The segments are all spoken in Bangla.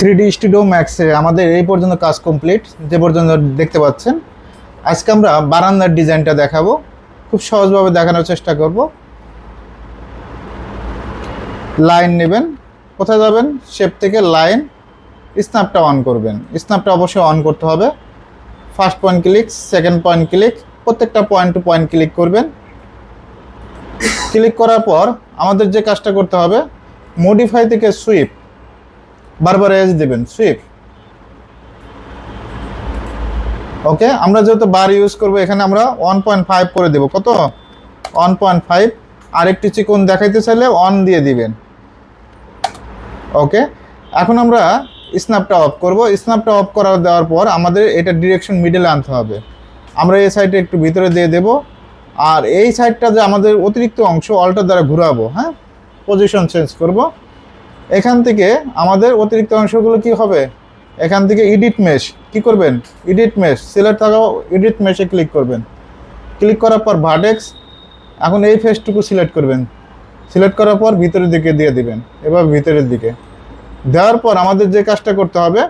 থ্রি ডি স্টুডিও ম্যাক্সে আমাদের এই পর্যন্ত কাজ কমপ্লিট, যে পর্যন্ত দেখতে পাচ্ছেন। আজকে আমরা বারান্দার ডিজাইনটা দেখাবো, খুব সহজভাবে দেখানোর চেষ্টা করব। লাইন নেবেন, কোথায় যাবেন? শেপ থেকে লাইন, স্ন্যাপটা অন করবেন। স্ন্যাপটা অবশ্যই অন করতে হবে। First point click, second point click, প্রত্যেকটা পয়েন্ট টু পয়েন্ট ক্লিক করবেন। ক্লিক করার পর আমাদের যে কাজটা করতে হবে মডিফাই থেকে সুইপ বারবার এজ দেবেন সুইপ ওকে, আমরা যেহেতু বার ইউজ করব, এখানে আমরা ওয়ান পয়েন্ট ফাইভ করে দেবো। কত? ওয়ান পয়েন্ট ফাইভ আরেকটি চিকন দেখাইতে চাইলে অন দিয়ে দিবেন। ওকে, এখন আমরা স্ন্যাপটা অফ করব। স্ন্যাপটা অফ করা দেওয়ার পর আমাদের এটা ডিরেকশন মিডলে আনতে হবে। আমরা এই সাইডে একটু ভিতরে দিয়ে দেব। আর এই সাইডটা যে আমাদের অতিরিক্ত অংশ অল্টার দ্বারা ঘোরাবো হ্যাঁ? পজিশন চেঞ্জ করব। এখান থেকে আমাদের অতিরিক্ত অংশগুলো কি হবে? এখান থেকে এডিট মেশ কি করবেন? এডিট মেশ সিলেক্ট থাকা এডিট মেশে ক্লিক করবেন। ক্লিক করার পর ভার্টেক্স এখন এই ফেসটুকু সিলেক্ট করবেন। সিলেক্ট করার পর ভিতরের দিকে দিয়ে দিবেন, এবার ভিতরের দিকে। দেওয়ার পর আমাদের যে কাজটা করতে হবে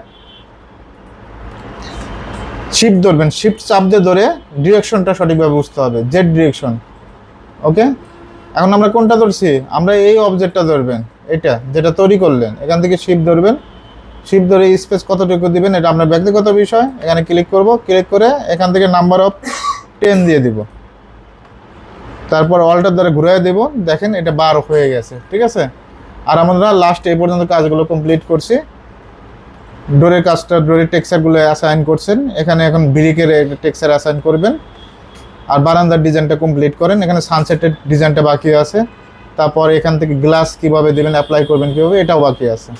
শিফট ধরবেন শিফট চাপ দিয়ে ধরে ডিরেকশনটা সঠিকভাবে বুঝতে হবে জেড ডিরেকশন ওকে এখন আমরা কোনটা ধরছি? আমরা এই অবজেক্টটা ধরবেন, এটা যেটা তৈরি করলেন। এখান থেকে শিপ ধরবেন। শিপ ধরে স্পেস কতটুকু দিবেন, এটা আপনার ব্যক্তিগত বিষয়। এখানে ক্লিক করব ক্লিক করে এখান থেকে নাম্বার অফ টেন দিয়ে দিব। তারপর অল্টার দ্বারা ঘুরিয়ে দেব। দেখেন এটা বার হয়ে গেছে, ঠিক আছে? আর আমরা লাস্ট এই পর্যন্ত কাজগুলো কমপ্লিট করছি। ডোরের কাজটা, ডোরের টেক্সচারগুলো অ্যাসাইন করছেন। এখানে এখন ব্রিকের টেক্সচার অ্যাসাইন করবেন। আর বারান্দার ডিজাইনটা কমপ্লিট করেন। এখানে সানসেটের ডিজাইনটা বাকি আছে। তারপর এখান থেকে গ্লাস কীভাবে দিবেন অ্যাপ্লাই করবেন কীভাবে, এটাও বাকি আছে।